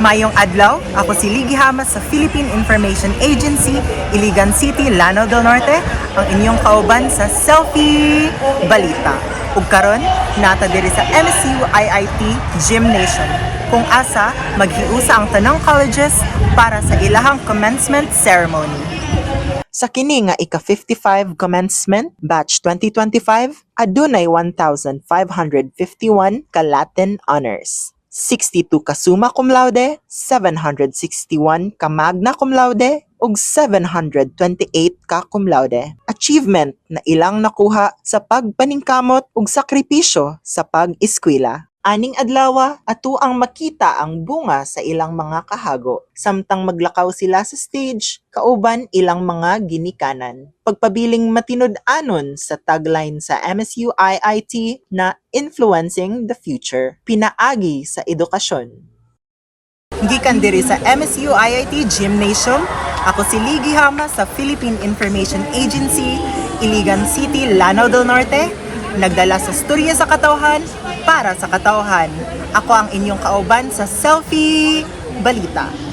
Mayong adlaw, ako si Ligi Hamas sa Philippine Information Agency, Iligan City, Lanao del Norte, ang inyong kauban sa Selfie Balita. Ug karon, nata diri sa MSU IIT Gymnasium, kung asa maghiusa ang tanang colleges para sa ilahang commencement ceremony. Sa kini nga ika-55 commencement batch 2025, adunay 1,551 ka Latin honors. 62 ka summa cum laude, 761 ka magna cum laude, ug 728 ka cum laude. Achievement na ilang nakuha sa pagpaningkamot ug sakripisyo sa pag-eskwela. Aning adlawa, ato ang makita ang bunga sa ilang mga kahago. Samtang maglakaw sila sa stage, kauban ilang mga ginikanan. Pagpabiling matinud-anon sa tagline sa MSU IIT na Influencing the Future, pinaagi sa edukasyon. Gikan diri sa MSU IIT Gymnasium, ako si Ligi Hama sa Philippine Information Agency, Iligan City, Lanao del Norte, nagdala sa storya sa katawhan para sa katawhan. Ako ang inyong kauban sa Selfie Balita.